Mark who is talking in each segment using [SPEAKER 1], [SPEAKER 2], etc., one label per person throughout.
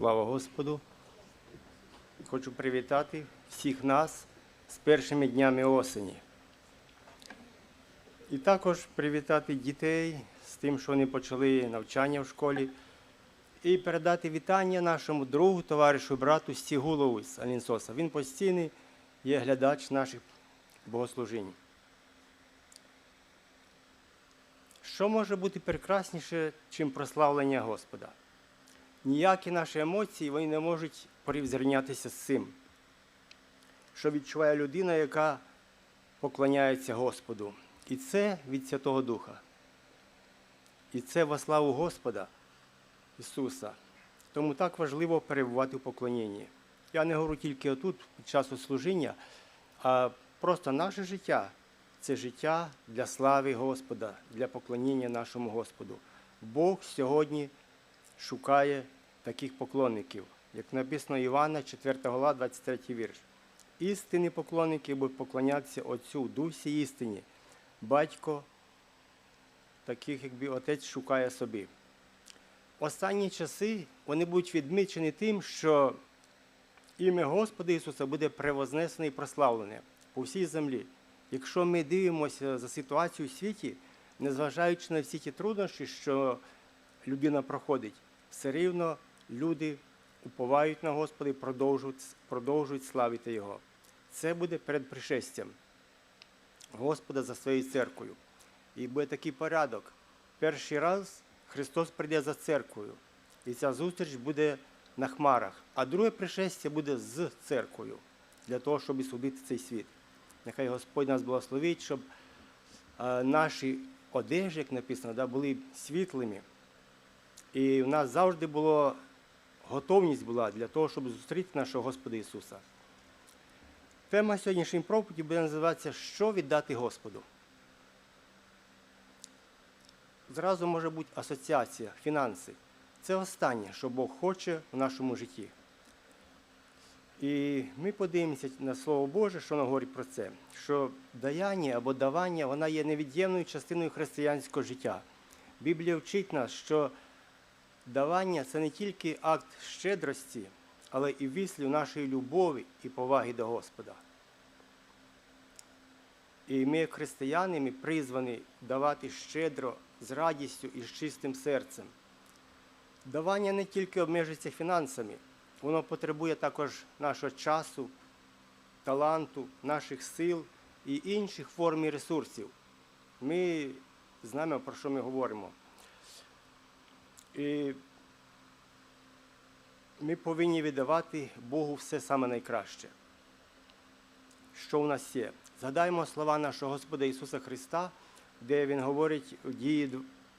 [SPEAKER 1] Слава Господу! Хочу привітати всіх нас з першими днями осені. І також привітати дітей з тим, що вони почали навчання в школі, і передати вітання нашому другу, товаришу, брату Стігулову з Алінсоса. Він постійний є глядач наших богослужінь. Що може бути прекрасніше, чим прославлення Господа? Ніякі наші емоції вони не можуть порівзрівнятися з цим, що відчуває людина, яка поклоняється Господу. І це від Святого Духа. І це во славу Господа Ісуса. Тому так важливо перебувати в поклонінні. Я не говорю тільки отут, під час служіння, а просто наше життя це життя для слави Господа, для поклоніння нашому Господу. Бог сьогодні шукає таких поклонників, як написано Івана, 4 глава, 23 вірш. Істинні поклонники будуть поклонятися Отцю, дусі істині. Батько, таких, якби отець шукає собі. Останні часи вони будуть відмічені тим, що ім'я Господа Ісуса буде превознесене і прославлене по всій землі. Якщо ми дивимося за ситуацію у світі, незважаючи на всі ті труднощі, що людина проходить, все рівно люди уповають на Господа і продовжують, продовжують славити Його. Це буде перед пришестям Господа за своєю церквою. І буде такий порядок. Перший раз Христос прийде за церквою, і ця зустріч буде на хмарах, а друге пришестя буде з церквою для того, щоб судити цей світ. Нехай Господь нас благословить, щоб е, наші одежі, як написано, були світлими. І в нас завжди була готовність була для того, щоб зустріти нашого Господа Ісуса. Тема сьогоднішньої проповіді буде називатися Що віддати Господу. Зразу може бути асоціація, фінанси. Це останнє, що Бог хоче в нашому житті. І ми подивимося на Слово Боже, що воно говорить про це, що даяння або давання вона є невід'ємною частиною християнського життя. Біблія вчить нас, що давання це не тільки акт щедрості, але і вислів нашої любові і поваги до Господа. І ми, християни, ми призвані давати щедро, з радістю і з чистим серцем. Давання не тільки обмежується фінансами, воно потребує також нашого часу, таланту, наших сил і інших форм і ресурсів. Ми знаємо, про що ми говоримо. І ми повинні віддавати Богу все саме найкраще, що у нас є. Згадаємо слова нашого Господа Ісуса Христа, де Він говорить у дії,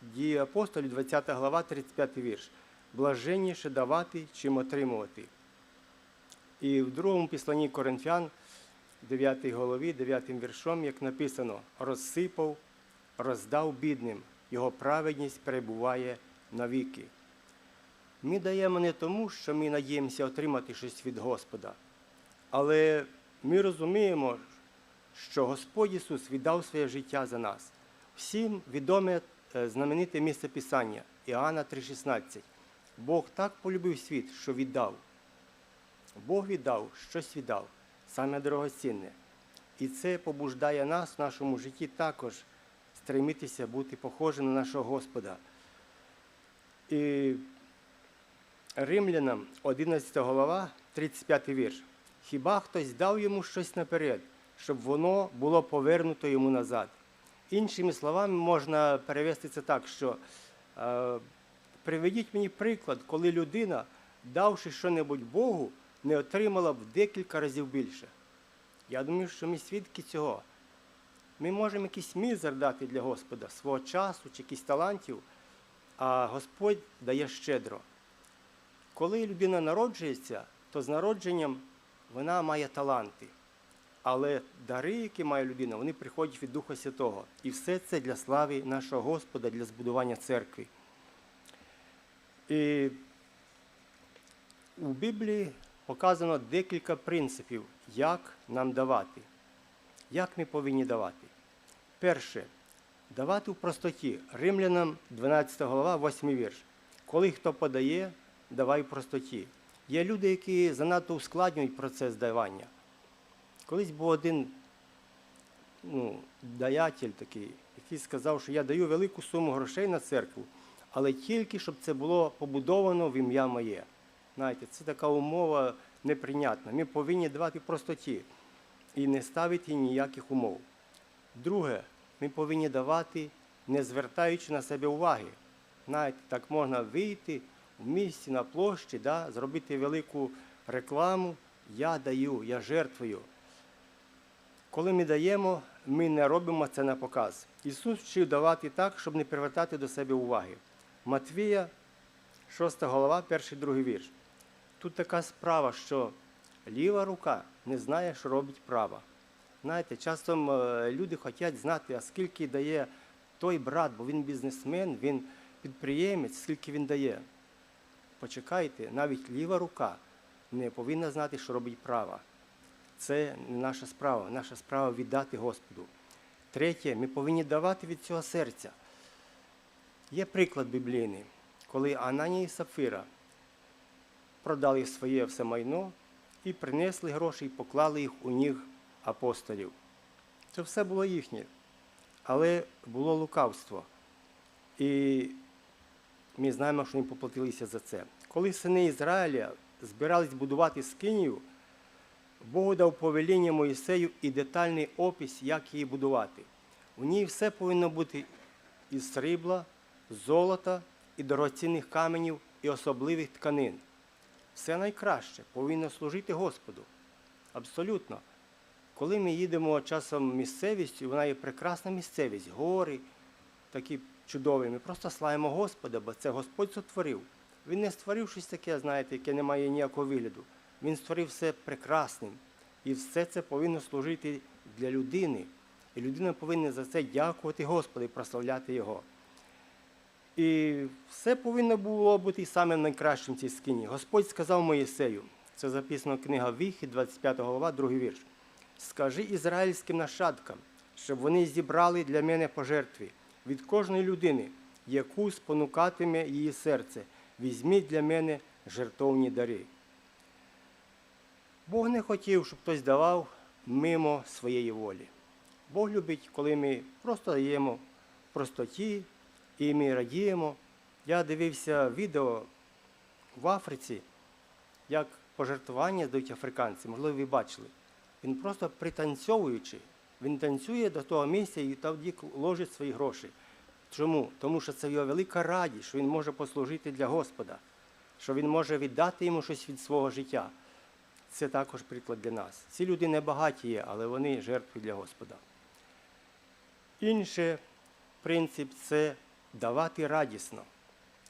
[SPEAKER 1] дії апостолів, 20 глава, 35 вірш. Блаженніше давати, чим отримувати. І в другому післанні Коринфян, 9 голові, 9 віршом, як написано, розсипав, роздав бідним, його праведність перебуває навіки. Ми даємо не тому, що ми надіємося отримати щось від Господа, але ми розуміємо, що Господь Ісус віддав своє життя за нас. Всім відоме е, знамените місце Писання Іоанна 3,16. Бог так полюбив світ, що віддав. Бог віддав, щось віддав, саме дорогоцінне. І це побуждає нас в нашому житті також стремитися бути похожим на нашого Господа. І Римлянам 11 голова, 35 вірш. Хіба хтось дав йому щось наперед, щоб воно було повернуто йому назад? Іншими словами, можна перевести це так, що е, приведіть мені приклад, коли людина, давши що-небудь Богу, не отримала в декілька разів більше. Я думаю, що ми свідки цього. Ми можемо якийсь мізер дати для Господа, свого часу чи якісь талантів, а Господь дає щедро. Коли людина народжується, то з народженням вона має таланти. Але дари, які має людина, вони приходять від Духа Святого. І все це для слави нашого Господа, для збудування церкви. І у Біблії показано декілька принципів, як нам давати. Як ми повинні давати? Перше, давати в простоті. Римлянам 12 глава, 8 вірш. Коли хто подає, давай в простоті. Є люди, які занадто ускладнюють процес давання. Колись був один ну, даятель такий, який сказав, що я даю велику суму грошей на церкву, але тільки щоб це було побудовано в ім'я моє. Знаєте, це така умова неприйнятна. Ми повинні давати простоті і не ставити ніяких умов. Друге, ми повинні давати, не звертаючи на себе уваги. Знаєте, так можна вийти в місті на площі, да, зробити велику рекламу. Я даю, я жертвую. Коли ми даємо, ми не робимо це на показ. Ісус вчив давати так, щоб не привертати до себе уваги. Матвія, 6 голова, перший другий вірш. Тут така справа, що ліва рука не знає, що робить права. Знаєте, часто е, люди хочуть знати, а скільки дає той брат, бо він бізнесмен, він підприємець, скільки він дає. Почекайте, навіть ліва рука не повинна знати, що робить права. Це не наша справа. Наша справа віддати Господу. Третє, ми повинні давати від цього серця. Є приклад біблійний, коли Ананія і Сафира продали своє все майно і принесли гроші і поклали їх у ніг апостолів. Це все було їхнє, але було лукавство. І ми знаємо, що вони поплатилися за це. Коли сини Ізраїля збирались будувати скинію, Бог дав повеління Моїсею і детальний опис, як її будувати. У ній все повинно бути із срібла, золота і дорогоцінних каменів і особливих тканин. Все найкраще повинно служити Господу. Абсолютно. Коли ми їдемо часом місцевістю, вона є прекрасна місцевість, гори такі чудові. Ми просто славимо Господа, бо це Господь сотворив. Він не створив щось таке, знаєте, яке не має ніякого вигляду. Він створив все прекрасним. І все це повинно служити для людини. І людина повинна за це дякувати Господу і прославляти Його. І все повинно було бути самим найкращим в цій скині. Господь сказав Моїсею, це записано книга Віхід, 25 голова, другий вірш. Скажи ізраїльським нащадкам, щоб вони зібрали для мене пожертві від кожної людини, яку спонукатиме її серце. Візьміть для мене жертовні дари. Бог не хотів, щоб хтось давав мимо своєї волі. Бог любить, коли ми просто даємо простоті і ми радіємо. Я дивився відео в Африці, як пожертвування здають африканці, можливо, ви бачили. Він просто пританцьовуючи, він танцює до того місця і тоді ложить свої гроші. Чому? Тому що це його велика радість, що він може послужити для Господа, що він може віддати йому щось від свого життя. Це також приклад для нас. Ці люди не багаті є, але вони жертвують для Господа. Інший принцип це давати радісно.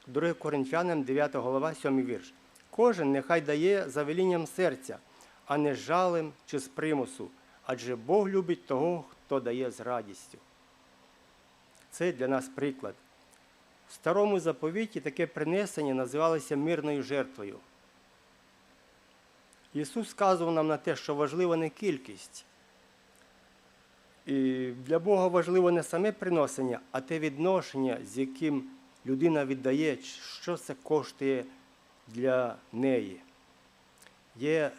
[SPEAKER 1] 2 Коринфянам 9 голова, 7 вірш. Кожен нехай дає за велінням серця, а не жалем чи з примусу, адже Бог любить того, хто дає з радістю. Це для нас приклад. В старому заповіті таке принесення називалося мирною жертвою. Ісус сказував нам на те, що важлива не кількість. І для Бога важливо не саме приносення, а те відношення, з яким людина віддає, що це коштує для неї. Є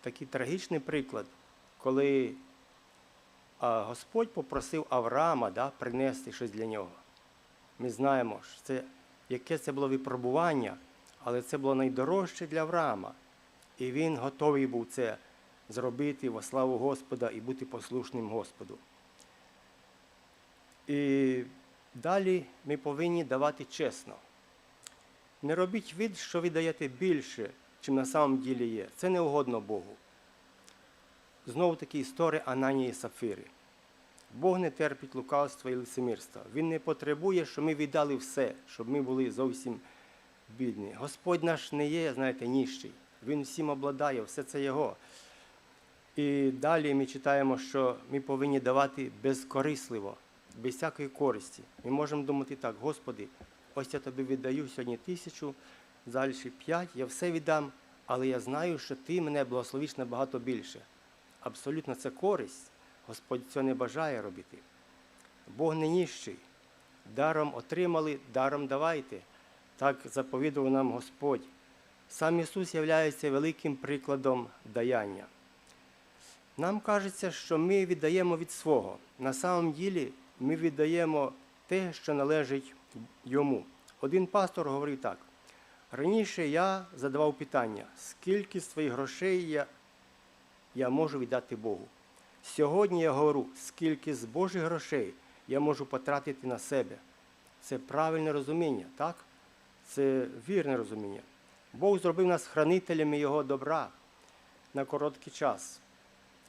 [SPEAKER 1] такий трагічний приклад, коли Господь попросив Авраама да, принести щось для нього. Ми знаємо, що це, яке це було випробування, але це було найдорожче для Авраама. І він готовий був це зробити во славу Господа і бути послушним Господу. І далі ми повинні давати чесно. Не робіть від, що ви даєте більше, чим на самом ділі є. Це не угодно Богу. Знову таки історія Ананії і Сафири. Бог не терпить лукавства і лицемірства. Він не потребує, щоб ми віддали все, щоб ми були зовсім бідні. Господь наш не є, знаєте, ніщий. Він всім обладає, все це Його. І далі ми читаємо, що ми повинні давати безкорисливо, без всякої користі. Ми можемо думати так, Господи, ось я тобі віддаю сьогодні тисячу, далі п'ять, я все віддам, але я знаю, що ти мене благословиш набагато більше. Абсолютно це користь. Господь цього не бажає робити. Бог не ніщий. Даром отримали, даром давайте. Так заповідував нам Господь. Сам Ісус є великим прикладом даяння. Нам кажеться, що ми віддаємо від свого. На самом ділі ми віддаємо те, що належить йому. Один пастор говорив так: раніше я задавав питання, скільки своїх грошей я, я можу віддати Богу. Сьогодні я говорю, скільки з Божих грошей я можу потратити на себе. Це правильне розуміння, так? Це вірне розуміння. Бог зробив нас хранителями Його добра на короткий час.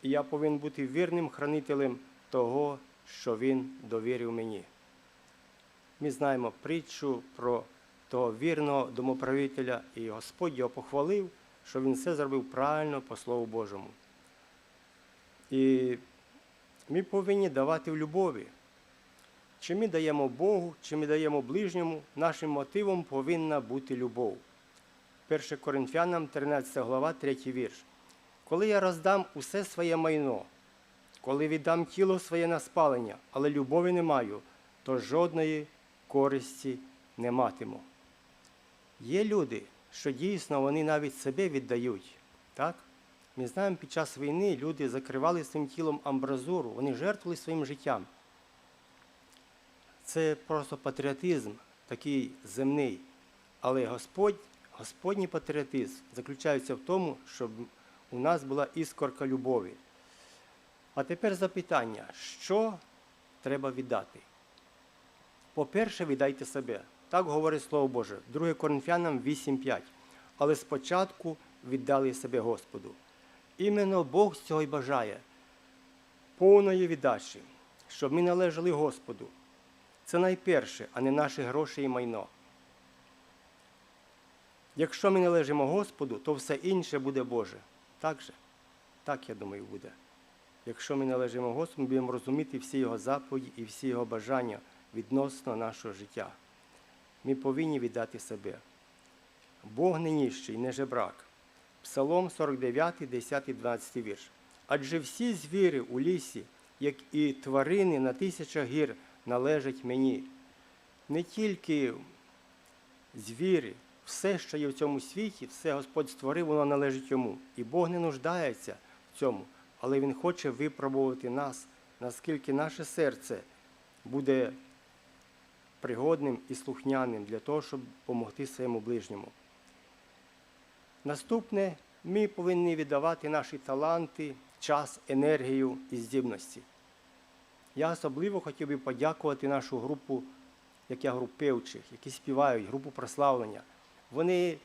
[SPEAKER 1] І я повинен бути вірним хранителем того, що Він довірив мені. Ми знаємо притчу про того вірного домоправителя, і Господь його похвалив, що він все зробив правильно по Слову Божому. І ми повинні давати в любові. Чи ми даємо Богу, чи ми даємо ближньому, нашим мотивом повинна бути любов. 1 Коринфянам, 13 глава, 3 вірш. Коли я роздам усе своє майно, коли віддам тіло своє на спалення, але любові не маю, то жодної користі не матиму. Є люди, що дійсно вони навіть себе віддають. Так? Ми знаємо, під час війни люди закривали своїм тілом амбразуру, вони жертвували своїм життям. Це просто патріотизм, такий земний. Але Господь, Господній патріотизм заключається в тому, щоб у нас була іскорка любові. А тепер запитання, що треба віддати? По-перше, віддайте себе. Так говорить Слово Боже, 2 Коринфянам 8.5. Але спочатку віддали себе Господу. Іменно Бог цього й бажає, повної віддачі, щоб ми належали Господу. Це найперше, а не наші гроші і майно. Якщо ми належимо Господу, то все інше буде Боже. Так же? Так, я думаю, буде. Якщо ми належимо Господу, ми будемо розуміти всі Його заповіді і всі Його бажання відносно нашого життя. Ми повинні віддати себе. Бог не ніщий, не жебрак. Псалом 49, 10, 12 вірш. Адже всі звірі у лісі, як і тварини на тисячах гір, належать мені. Не тільки звірі, все, що є в цьому світі, все Господь створив, воно належить йому. І Бог не нуждається в цьому, але Він хоче випробувати нас, наскільки наше серце буде пригодним і слухняним для того, щоб допомогти своєму ближньому. Наступне, ми повинні віддавати наші таланти, час, енергію і здібності. Я особливо хотів би подякувати нашу групу, як я групу певчих, які співають, групу прославлення. Вони,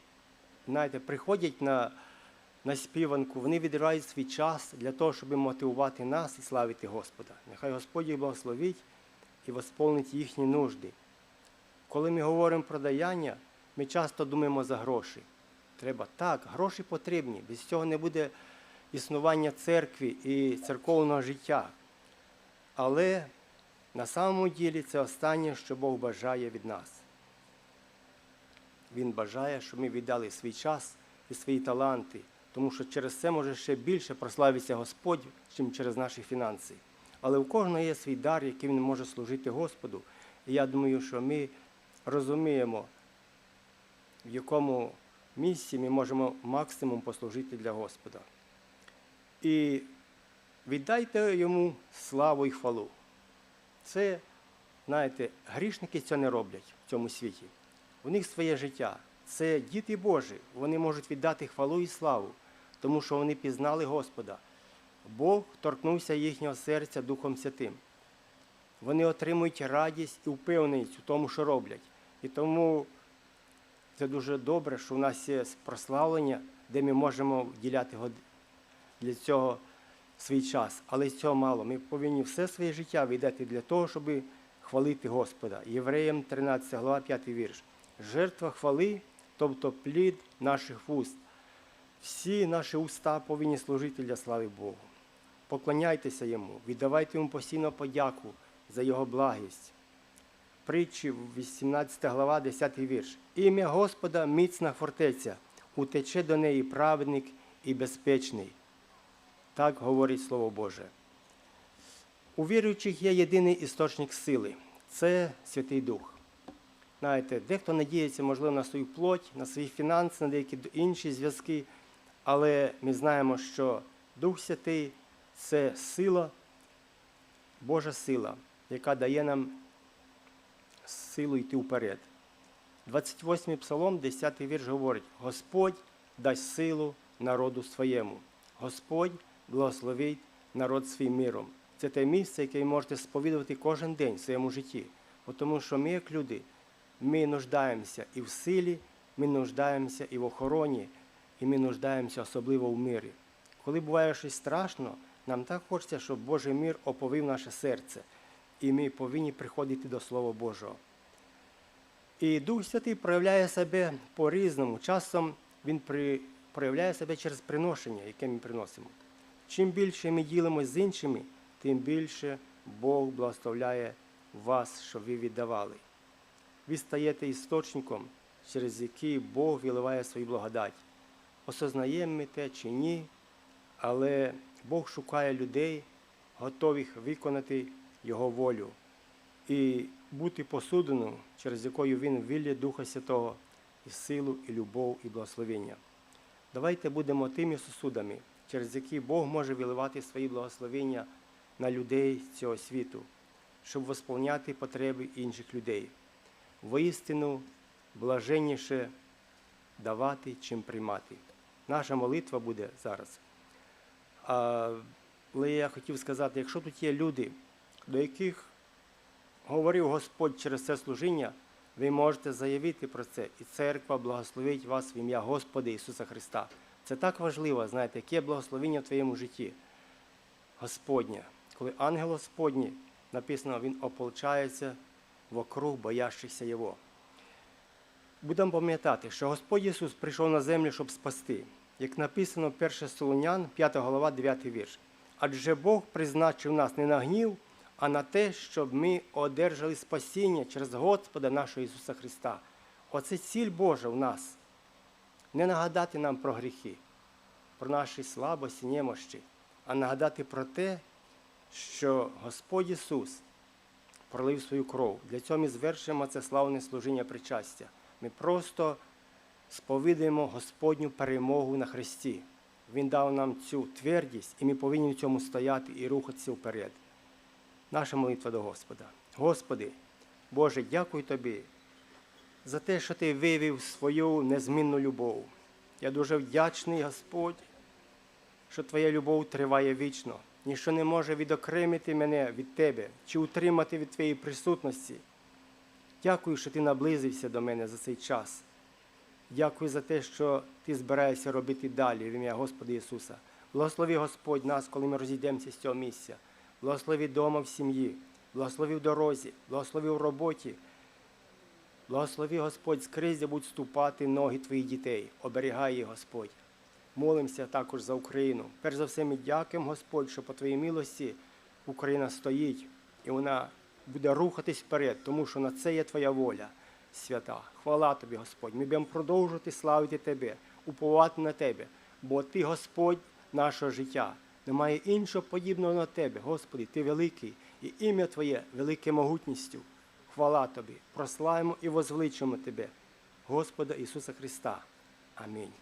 [SPEAKER 1] знаєте, приходять на, на співанку, вони відривають свій час для того, щоб мотивувати нас і славити Господа. Нехай Господь їх благословить і восполнить їхні нужди. Коли ми говоримо про даяння, ми часто думаємо за гроші. Треба так, гроші потрібні. Без цього не буде існування церкви і церковного життя. Але на самому ділі це останнє, що Бог бажає від нас. Він бажає, щоб ми віддали свій час і свої таланти, тому що через це може ще більше прославитися Господь, ніж через наші фінанси. Але у кожного є свій дар, який він може служити Господу. І я думаю, що ми розуміємо, в якому місці ми можемо максимум послужити для Господа. І віддайте йому славу і хвалу. Це, знаєте, грішники цього не роблять в цьому світі. У них своє життя. Це діти Божі. Вони можуть віддати хвалу і славу, тому що вони пізнали Господа. Бог торкнувся їхнього серця Духом Святим. Вони отримують радість і впевненість у тому, що роблять. І тому це дуже добре, що у нас є прославлення, де ми можемо вділяти для цього свій час. Але цього мало. Ми повинні все своє життя віддати для того, щоб хвалити Господа. Євреям 13 глава 5 вірш. Жертва хвали, тобто плід наших вуст. Всі наші уста повинні служити для слави Богу. Поклоняйтеся йому, віддавайте йому постійно подяку за його благість. Притчі, 18 глава, 10 вірш. Ім'я Господа міцна фортеця, утече до неї праведник і безпечний. Так говорить Слово Боже. У віруючих є єдиний істочник сили це Святий Дух. Знаєте, дехто надіється, можливо, на свою плоть, на свої фінанси, на деякі інші зв'язки, але ми знаємо, що Дух Святий це сила, Божа сила, яка дає нам силу йти вперед. 28-й псалом, 10 вірш говорить: Господь дасть силу народу своєму. Господь благословить народ свій миром. Це те місце, яке ви можете сповідувати кожен день в своєму житті. Тому що ми, як люди, ми нуждаємося і в силі, ми нуждаємося і в охороні, і ми нуждаємося особливо в мирі. Коли буває щось страшно, нам так хочеться, щоб Божий мир оповив наше серце, і ми повинні приходити до Слова Божого. І Дух Святий проявляє себе по-різному. Часом Він проявляє себе через приношення, яке ми приносимо. Чим більше ми ділимося з іншими, тим більше Бог благословляє вас, щоб ви віддавали. Ви стаєте істочником, через який Бог виливає свою благодать. Осознаємо ми те чи ні, але Бог шукає людей, готових виконати Його волю і бути посудиною, через якою Він вилє Духа Святого і силу, і любов, і благословення. Давайте будемо тими сусудами, через які Бог може виливати свої благословення на людей цього світу, щоб восполняти потреби інших людей. Воістину блаженніше давати, чим приймати. Наша молитва буде зараз. Але я хотів сказати, якщо тут є люди, до яких говорив Господь через це служіння, ви можете заявити про це, і церква благословить вас в ім'я Господа Ісуса Христа. Це так важливо, знаєте, яке благословення в твоєму житті. Господнє. Коли ангел Господній, написано, він ополчається вокруг боящихся Його. Будемо пам'ятати, що Господь Ісус прийшов на землю, щоб спасти. Як написано 1 Солонян, 5 глава, 9 вірш. Адже Бог призначив нас не на гнів, а на те, щоб ми одержали спасіння через Господа нашого Ісуса Христа. Оце ціль Божа в нас. Не нагадати нам про гріхи, про наші слабості, немощі, а нагадати про те, що Господь Ісус пролив свою кров. Для цього ми звершуємо це славне служіння причастя. Ми просто сповідаємо Господню перемогу на Христі. Він дав нам цю твердість, і ми повинні в цьому стояти і рухатися вперед. Наша молитва до Господа. Господи, Боже, дякую Тобі за те, що Ти виявив свою незмінну любов. Я дуже вдячний, Господь, що Твоя любов триває вічно, ніщо не може відокремити мене від Тебе чи утримати від Твоєї присутності. Дякую, що Ти наблизився до мене за цей час. Дякую за те, що Ти збираєшся робити далі в ім'я Господа Ісуса. Благослови Господь нас, коли ми розійдемося з цього місця. Благослови дома в сім'ї, благослови в дорозі, благослови в роботі. Благослови Господь скрізь, де будуть ступати ноги твоїх дітей. Оберігай їх, Господь. Молимося також за Україну. Перш за все, ми дякуємо, Господь, що по Твоїй милості Україна стоїть і вона буде рухатись вперед, тому що на це є Твоя воля свята. Хвала Тобі, Господь. Ми будемо продовжувати славити Тебе, уповати на Тебе, бо Ти Господь нашого життя. Немає іншого подібного на Тебе, Господи, Ти великий, і ім'я Твоє велике могутністю. Хвала Тобі, прославимо і возвеличимо Тебе, Господа Ісуса Христа. Амінь.